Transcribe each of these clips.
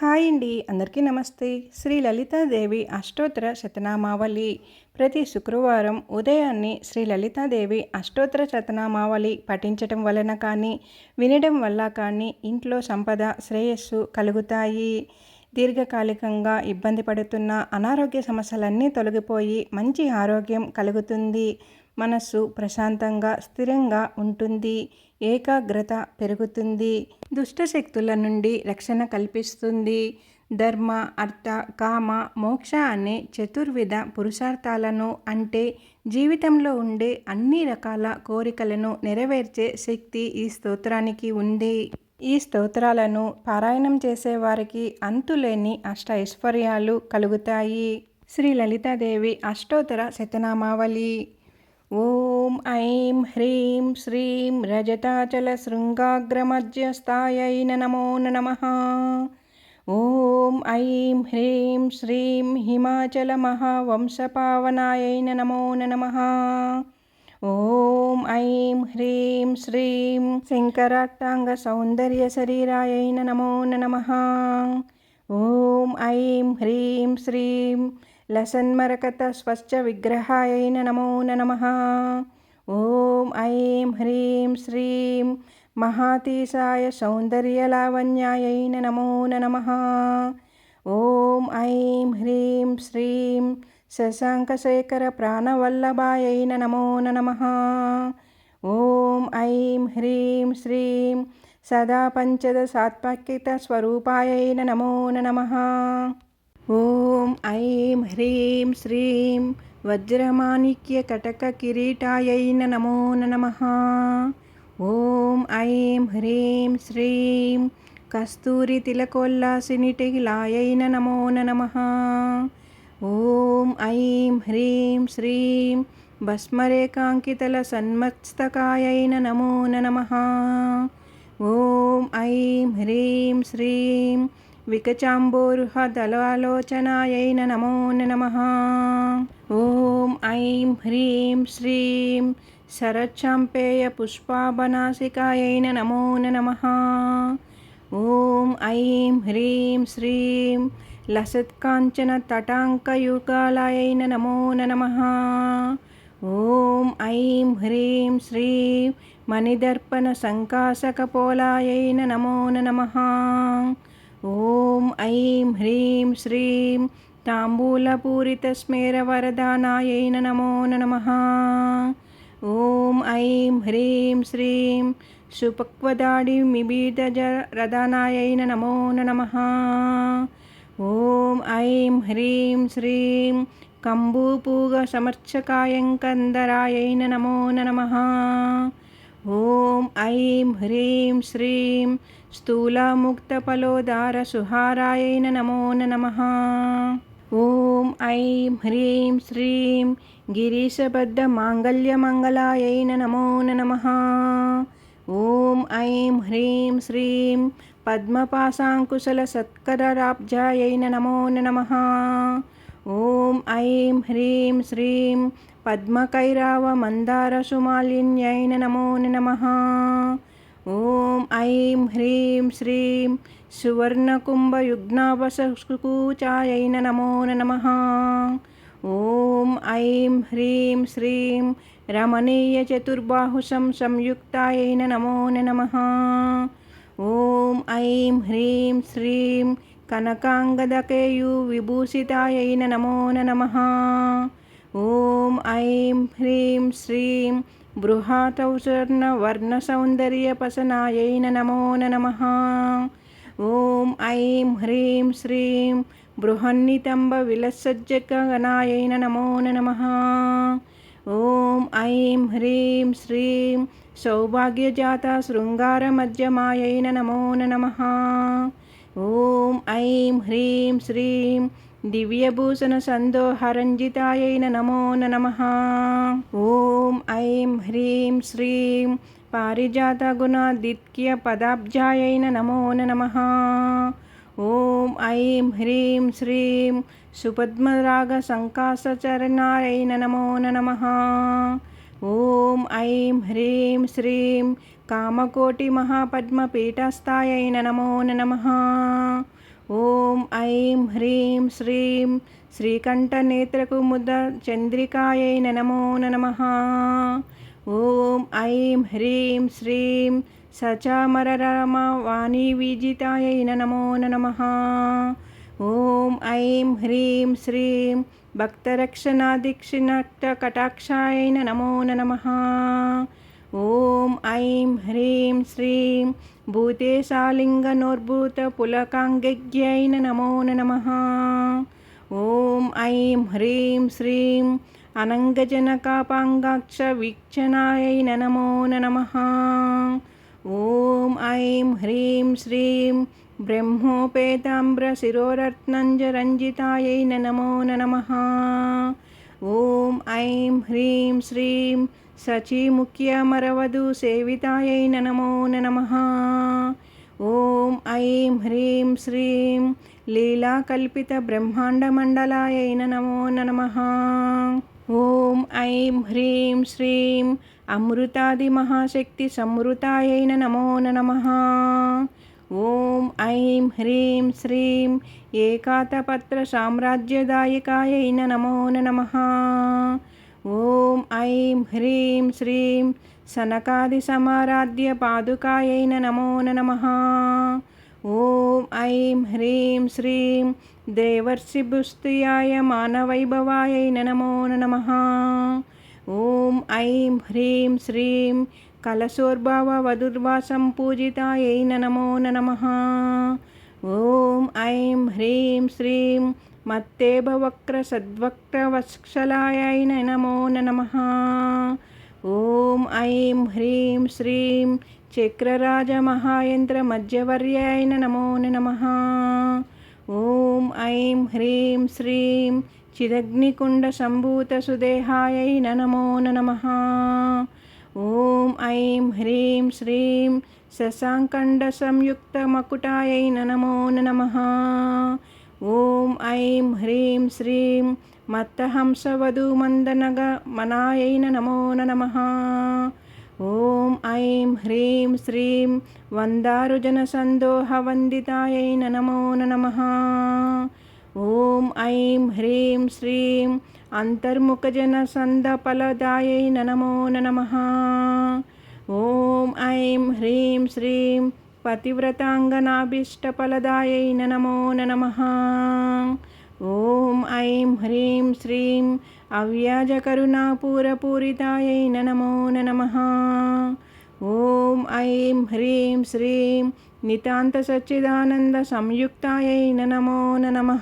Hi అండి. అందరికీ నమస్తే. శ్రీ లలితాదేవి అష్టోత్తర శతనామావళి. ప్రతి శుక్రవారం ఉదయాన్నే శ్రీ లలితాదేవి అష్టోత్తర శతనామావళి పఠించటం వలన కానీ వినడం వల్ల కానీ ఇంట్లో సంపద శ్రేయస్సు కలుగుతాయి. దీర్ఘకాలికంగా ఇబ్బంది పడుతున్న అనారోగ్య సమస్యలన్నీ తొలగిపోయి మంచి ఆరోగ్యం కలుగుతుంది. మనస్సు ప్రశాంతంగా స్థిరంగా ఉంటుంది. ఏకాగ్రత పెరుగుతుంది దుష్టశక్తుల నుండి రక్షణ కల్పిస్తుంది. ధర్మ అర్థ కామ మోక్ష అనే చతుర్విధ పురుషార్థాలను అంటే జీవితంలో ఉండే అన్ని రకాల కోరికలను నెరవేర్చే శక్తి ఈ స్తోత్రానికి ఉంది. ఈ స్తోత్రాలను పారాయణం చేసేవారికి అంతులేని అష్ట ఐశ్వర్యాలు కలుగుతాయి. శ్రీ లలితాదేవి అష్టోత్తర శతనామావళి. ఓం ఐం హ్రీం శ్రీం రజతాచలశృంగాగ్రమధ్యస్థాయై నమో నమః ఓం ఐం హ్రీం శ్రీం హిమాచలమహావంశపావనాయై నమో నమః ఓం ఐం హ్రీం శ్రీం శంకరాట్టాంగ సౌందర్య శరీరాయై నమో నమః ఓం ఐం హ్రీం శ్రీం లసన్మరకత స్వచ్ఛ విగ్రహాయైన నమో నమ ఓం ఐం హ్రీం శ్రీం మహాతీసాయ సౌందర్యలావణ్యాయైన నమో నమ ఓం ఐం హ్రీం శ్రీం శశాంకశేఖర ప్రాణవల్లభాయైన నమో నమ ఓం ఐం హ్రీం శ్రీం సదా పంచదశాత్మకిత స్వరూపాయై నమో నమ ఓం ఐం హ్రీం శ్రీం వజ్రమాణిక్య కటక కిరీటాయై నమో నమ. ఓం ఐం హ్రీం శ్రీం కస్తూరి తిలకోల్లాసినిటిలాయై నమో నమ. ఓం ఐం హ్రీం శ్రీం భస్మరేకాంకితల సన్మస్తకాయై నమో నమ. ఓం ఐం హ్రీం శ్రీం వికచాంబోరుహ దళాలోచనాయై నమో నమ ఓం ఐం హ్రీం శ్రీం శరచాంపేయ పుష్పాభనాసికాయై నమో నమ ఓం ఐం హ్రీం శ్రీం లసత్కాంచన తటాంకయుగాలయై నమో నమ ఓం ఐం హ్రీం శ్రీం మణిదర్పణ సంకాసకపోలాయై నమో నమ ఓం ఐం హ్రీం శ్రీం తాంబూలపూరితస్మేరవరదానాయై నమో నమ. ఓం ఐం హ్రీం శ్రీం సుపక్వదాడి మిబీదజ రదానాయై నమో నమ. ఓం ఐం హ్రీం శ్రీం కంబూపూగ సమర్చకాయంకందరాయై నమో నమ. ఓం ఐం హ్రీం శ్రీం స్థూలముక్తఫలోదారసుహారాయై నమో నమ. ఓం ఐం హ్రీం శ్రీం గిరీశబద్ధ మాంగళ్యమంగళాయై నమో నమ. ఓం ఐం హ్రీం శ్రీం పద్మపాశాంకుశల సత్కరాబ్జాయై నమో నమ. ఐం హ్రీం శ్రీం పద్మకైరావ మందారసుమాలిన్యై నమో నమ ఓం ఐం హ్రీం శ్రీం సువర్ణకుంభయుగ్నావసకూచాయై నమో నమ ఓం ఐం హ్రీం శ్రీం రమణీయ చతుర్బాహుశం సంయుక్తాయై నమో నమ ఓం ఐం హ్రీం శ్రీం కనకాంగదకేయు విభూషితాయై నమో నమ. ఓం ఐం హ్రీం శ్రీం బృహాతౌసర్ణ వర్ణసౌందర్యపసనాయై నమో నమ. ఓం ఐం హ్రీం శ్రీం బృహన్నితంబ విలసజ్జగనాయై నమో నమ. ఓం ఐం హ్రీం శ్రీం సౌభాగ్యజాత శృంగారమధ్యమాయై నమో నమ. ఓం ఐం హ్రీం శ్రీం దివ్యభూషణ సందోహరంజితాయైన నమో నమ. ఓం ఐం హ్రీం శ్రీం పారిజాత గుణాదిత్య పదాబ్జాయైన నమో నమ. ఓం ఐం హ్రీం శ్రీం సుపద్మరాగ సంకాసచరణాయై నమో నమ. ఓం ఐం హ్రీం శ్రీం కామకోటి మహాపద్మ పీఠస్థాయైన నమో నమ. ఓం ఐం హ్రీం శ్రీం శ్రీకంఠనేత్రకుముద చంద్రికాయైన నమో నమ. ఓం ఐం హ్రీం శ్రీం సచామరరమ వాణి విజితాయై నమో నమ. ఓం ఐం హ్రీం శ్రీం భక్తరక్షణాదీక్షిణ కటాక్షాయైన నమో నమ. ఓం ఐం హ్రీం శ్రీం భూతేశాలింగనోర్భూత పులకాంగజ్ఞై నమో నమ. ఓం ఐం హ్రీం శ్రీం అనంగజనకాపాంగాక్ష వీక్షణాయ నమో నమ. ఓం ఐం హ్రీం శ్రీం బ్రహ్మోపేతాంబ్రశిరోరత్నంజరంజితాయై నమో నమ. ఓం ఐం హ్రీం శ్రీం సచీముఖ్యమరవధు సేవితాయై నమో నమ ఓం ఐం హ్రీం శ్రీం లీలాకల్పిత బ్రహ్మాండమండలాయై నమో నమ ఓం ఐం హ్రీం శ్రీం అమృతాది మహాశక్తి సమృతాయై నమో నమ ఓం ఐం హ్రీం శ్రీం ఏకాతపత్ర సామ్రాజ్యదాయకాయై నమో నమ ఓం ఐం హ్రీం శ్రీం సనకాది సమారాధ్య పాదుకాయైన నమో నమ. ఓం ఐం హ్రీం శ్రీం దేవర్షి దేవర్షిభుస్తుయాయ మానవైభవాయైన నమో నమ. ఓం ఐం హ్రీం శ్రీం కలశోర్భావ వధుర్వాసం పూజితాయై నమో నమ. ఓం ఐం హ్రీం శ్రీం మత్తేభవక్ర సద్వక్ర వత్సలాయ నమో నమ ఓం ఐం హ్రీం శ్రీం చక్రరాజ మహాయంత్ర మధ్యవర్యాయ నమో నమ ఓం ఐం హ్రీం శ్రీం చిదగ్నికుండ సంభూత సుదేహాయ నమో నమ ఓం ఐం హ్రీం శ్రీం శశాంకండ సంయుక్త మకుటాయై నమో నమ ఓం ఐం హ్రీం శ్రీం మత్తహంసవధూమందనగ మనాయైన నమో నమ ఓం ఐం హ్రీం శ్రీం వందారుజనసందోహవందితాయై నమో నమ ఓం ఐం హ్రీం శ్రీం అంతర్ముఖజనసందఫలదాయైన నమో నమ ఓం ఐం హ్రీం శ్రీం పతివ్రతాంగనాభీష్టఫలదాయై నమో నమ. ఓం ఐం హ్రీం శ్రీం అవ్యాజకరుణాపూరపూరితాయై నమో నమ. ఓం ఐం హ్రీం శ్రీం నితాంత సచ్చిదానంద సంయుక్తాయై నమో నమ.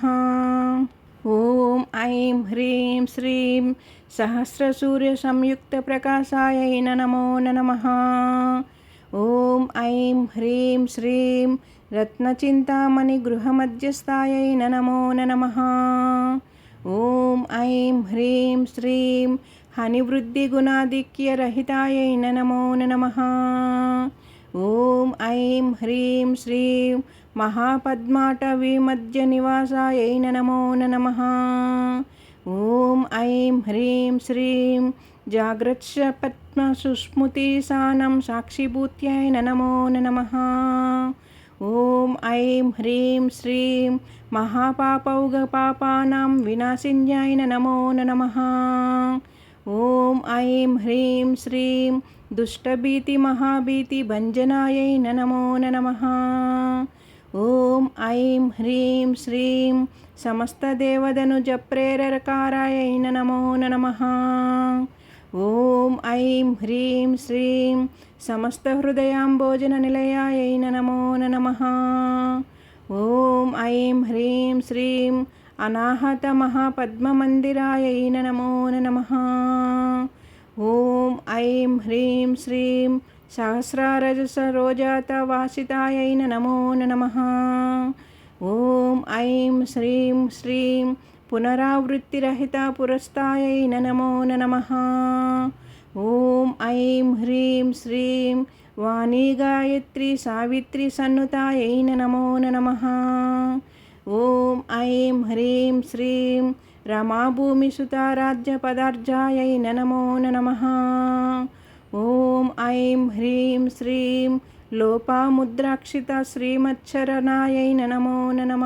ఓం ఐం హ్రీం శ్రీం సహస్రసూర్య సంయుక్త ప్రకాశాయై నమో నమ. ఓం ఐం హ్రీం శ్రీం రత్నచింతామణి గృహమధ్యస్థాయై నమో నమ. ఓం ఐం హ్రీం శ్రీం హనివృద్ధిగుణాధిక్యరహితాయై నమో నమ. ఓం ఐం హ్రీం శ్రీం మహాపద్మాటవీమధ్య నివాసాయై నమో నమ. ఓం ఐం హ్రీం శ్రీం జాగ్రత్స పద్మ సుస్మృతి సానం సాక్షిభూత్యాయ నమో నమ ఓం ఐం హ్రీం శ్రీం మహాపాపౌగపాపానాం వినాశిన్యాయ నమో నమ ఓం ఐం హ్రీం శ్రీం దుష్టభీతి మహాభీతి భంజనాయై నమో నమ ఓం ఐం హ్రీం శ్రీం సమస్తదేవదనుజ ప్రేరకారాయై నమో నమ ఓం ఐం హ్రీం శ్రీం సమస్త హృదయాంబోజన నిలయాయై నమో నమ. ఓం ఐం హ్రీం శ్రీం అనాహత మహాపద్మమందిరాయై నమో నమ. ఓం ఐం హ్రీం శ్రీం సహస్రారజసరోజాత వాసితాయై నమో నమ. ఓం ఐం శ్రీం శ్రీం పునరావృత్తిరహిత పురస్తాయై నమో నమ. ఓం ఐం హ్రీం శ్రీం వాణీ గాయత్రి సావిత్రి సన్నుతాయై నమో నమ. ఓం ఐం హ్రీం శ్రీం రమాభూమిసుతారాజ్య పదార్జాయై నమో నమ. ఓం ఐం హ్రీం శ్రీం లోపాముద్రాక్షిత శ్రీమచ్చరణాయై నమో నమ.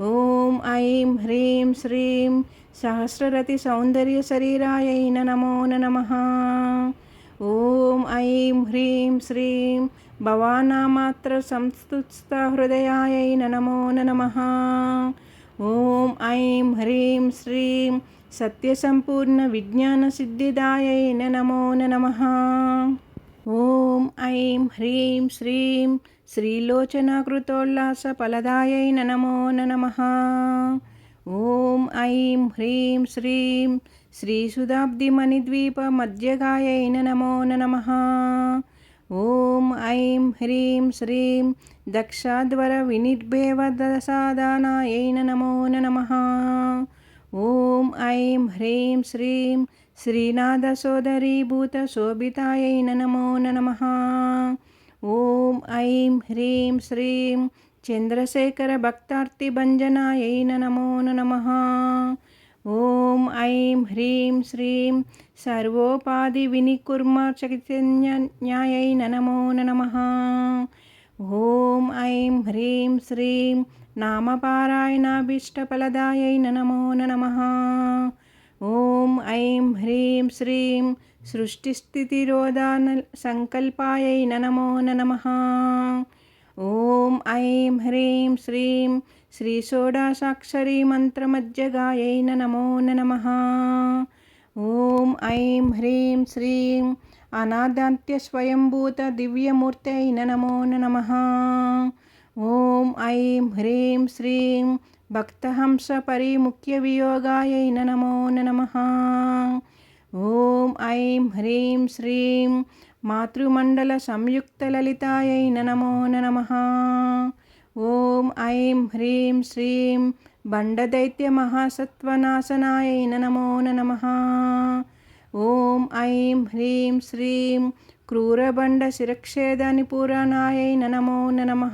ఓం ఐం హ్రీం శ్రీం సహస్రరతి సౌందర్య శరీరాయైన నమో నమ ఓం ఐం హ్రీం శ్రీం భవానామాత్ర సంస్థుత హృదయాయైన నమో నమ. ఓం ఐం హ్రీం శ్రీం సత్యసంపూర్ణ విజ్ఞాన సిద్ధిదాయై నమో నమ. ఓం ఐం హ్రీం శ్రీం శ్రీలోచనాకృతోల్లాస ఫలదాయై నమో నమ. ఓం ఐం హ్రీం శ్రీం శ్రీసుధాబ్దిమణిద్వీప మధ్యగాయై నమో నమ. ఓం ఐం హ్రీం శ్రీం దక్షాధ్వర వినిర్భేవదసాదానాయై నమో నమ. ఓం ఐం హ్రీం శ్రీం శ్రీనాథసోదరీభూతశోభితాయై నమో నమ. ఓం ఐం హ్రీం శ్రీం చంద్రశేఖర భక్తార్తి భక్తార్తిభంజనాయై నమో నమ. ఓం ఐం హ్రీం శ్రీం సర్వోపాధి వినికుర్మ చైతన్యన్యాయై నమో నమ. ఓం ఐం హ్రీం శ్రీం నామపారాయణాభీష్టఫలదాయై నమో నమ. ఓం ఐం హ్రీం శ్రీం సృష్టిస్థితిరోధాన సంకల్పాయై నమో నమ. ఓం ఐం హ్రీం శ్రీం శ్రీ శ్రీషోడాసాక్షరీ మంత్రమజ్జగాయై నమో నమ. ఓం ఐం హ్రీం శ్రీం అనాదాంత్య స్వయంభూత దివ్యమూర్తై నమో నమ. ఓం ఐం హ్రీం శ్రీం భక్తహంస పరిముఖ్య వియోగాయై నమో నమ. ఓం ఐం హ్రీం శ్రీం మాతృమండల సంయుక్త లలితాయై నమో నమ. ఓం ఐం హ్రీం శ్రీం బండదైత్య మహాసత్వనాశనాయై నమో నమ. ఓం ఐం హ్రీం శ్రీం క్రూరబండ శిరక్షేద నిపురాణాయై నమో నమ.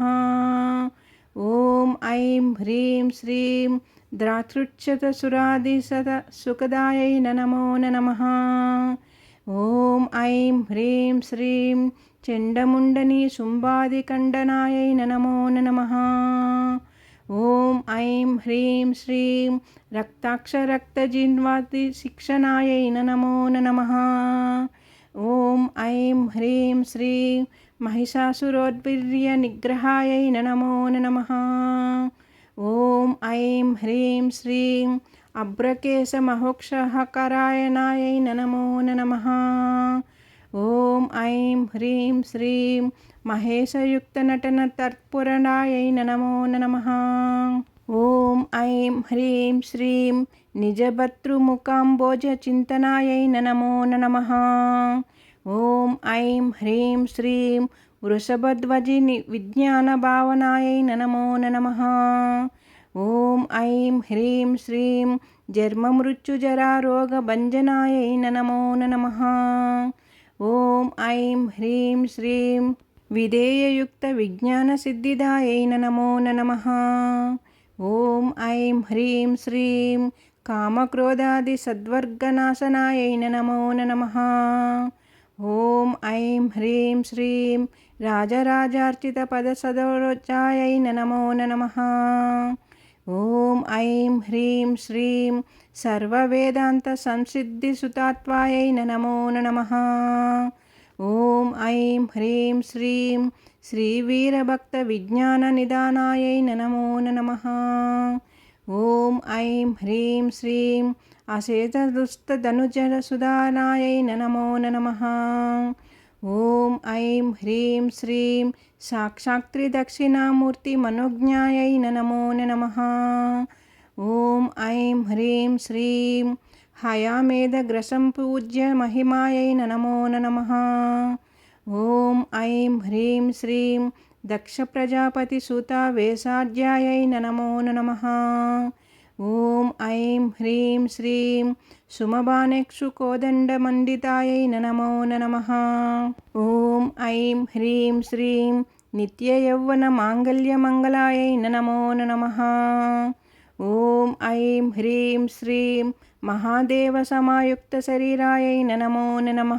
ఓం ఐం హ్రీం శ్రీం ద్రాతృచ్యత సురాదిశత సుఖదాయై నమో నమ ఓం ఐం హ్రీం శ్రీం చెండముండని శుంభాదికండనాయై నమో నమ ఓం ఐం హ్రీం శ్రీం రక్తాక్షరక్తజిన్వాతి శిక్షణాయై నమో నమ ఓం ఐం హ్రీం శ్రీం మహిషాసురోద్భిర్య నిగ్రహాయై నమో నమ. ఓం ఐం హ్రీం శ్రీం అభ్రకేశమహోక్షకరాయణాయై నమో నమ. ఓం ఐం హ్రీం శ్రీం మహేశయుక్తనటన తర్పురణాయై నమో నమ. ఓం ఐం హ్రీం శ్రీం నిజభర్తృముఖాంబోజ చింతనాయై నమో నమ. ఓం ఐం హ్రీం శ్రీం వృషభధ్వజి విజ్ఞాన భావనాయై నమో నమ. ఓం ఐం హ్రీం శ్రీం జన్మమృత్యుజరారోగభంజనాయై నమో నమ. ఓం ఐం హ్రీం శ్రీం విధేయయుక్త విజ్ఞాన సిద్ధిదాయై నమో నమ. ఓం ఐం హ్రీం శ్రీం కామక్రోధాది సద్వర్గనాశనాయై నమో నమ. ఓం ఐం హ్రీం శ్రీం రాజరాజార్చిత పదసదోచాయై నమో నమ. ఓం ఐం హ్రీం శ్రీం సర్వవేదాంత సంసిద్ధి సుతాత్వాయై నమో నమ. ఓం ఐం హ్రీం శ్రీం శ్రీవీరభక్త విజ్ఞాన నిదానాయై నమో నమ. ఓం ఐం హ్రీం శ్రీం అశేషదుస్తధనుజర సుధానాయై నమో నమః ఓం ఐం హ్రీం శ్రీం సాక్షాత్రి దక్షిణామూర్తి మనోజ్ఞాయై నమో నమః ఓం ఐం హ్రీం శ్రీం హయామేధగ్రసం పూజ్య మహిమాయై నమో నమః ఓం ఐం హ్రీం శ్రీం దక్ష ఓం ఐం హ్రీం శ్రీం సుమబానెక్షు కోదండమండితాయై నమో నమ ఓం ఐం హ్రీం శ్రీం నిత్య యౌవన మాంగళ్యమంగళాయై నమో నమ ఓం ఐం హ్రీం శ్రీం మహాదేవ సమాయుక్త శరీరాయై నమో నమ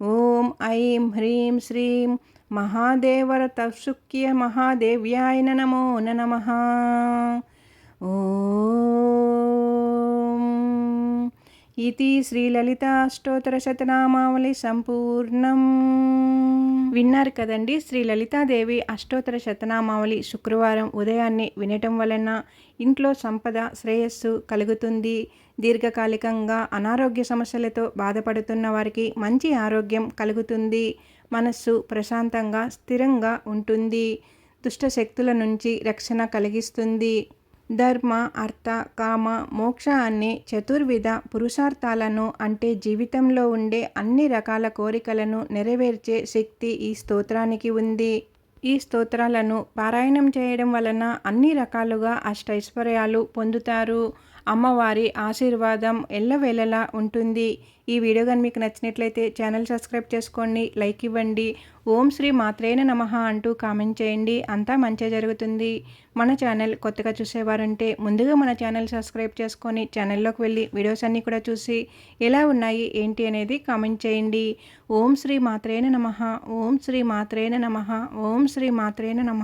ఓం ఐం హ్రీం శ్రీం మహాదేవర తత్సుక్య మహాదేవ్యాయ నమో నమ ఇది శ్రీలలిత అష్టోత్తర శతనామావళి సంపూర్ణం. విన్నారు కదండి శ్రీ లలితాదేవి అష్టోత్తర శతనామావళి శుక్రవారం ఉదయాన్నే వినటం వలన ఇంట్లో సంపద శ్రేయస్సు కలుగుతుంది. దీర్ఘకాలికంగా అనారోగ్య సమస్యలతో బాధపడుతున్న వారికి మంచి ఆరోగ్యం కలుగుతుంది. మనస్సు ప్రశాంతంగా స్థిరంగా ఉంటుంది. దుష్ట శక్తుల నుంచి రక్షణ కలిగిస్తుంది. ధర్మ అర్థ కామ మోక్ష అనే చతుర్విధ పురుషార్థాలను అంటే జీవితంలో ఉండే అన్ని రకాల కోరికలను నెరవేర్చే శక్తి ఈ స్తోత్రానికి ఉంది. ఈ స్తోత్రాలను పారాయణం చేయడం వలన అన్ని రకాలుగా అష్టైశ్వర్యాలు పొందుతారు. అమ్మవారి ఆశీర్వాదం ఎల్లవేళలా ఉంటుంది. ఈ వీడియో కానీ మీకు నచ్చినట్లయితే ఛానల్ సబ్స్క్రైబ్ చేసుకోండి లైక్ ఇవ్వండి. ఓం శ్రీ మాత్రేన నమ అంటూ కామెంట్ చేయండి. అంతా మంచిగా జరుగుతుంది. మన ఛానల్ కొత్తగా చూసేవారంటే ముందుగా మన ఛానల్ సబ్స్క్రైబ్ చేసుకొని ఛానల్లోకి వెళ్ళి వీడియోస్ అన్నీ కూడా చూసి ఎలా ఉన్నాయి ఏంటి అనేది కామెంట్ చేయండి. ఓం శ్రీ మాత్రేన నమ ఓం శ్రీ మాత్రేన నమ ఓం శ్రీ మాత్రేన నమ.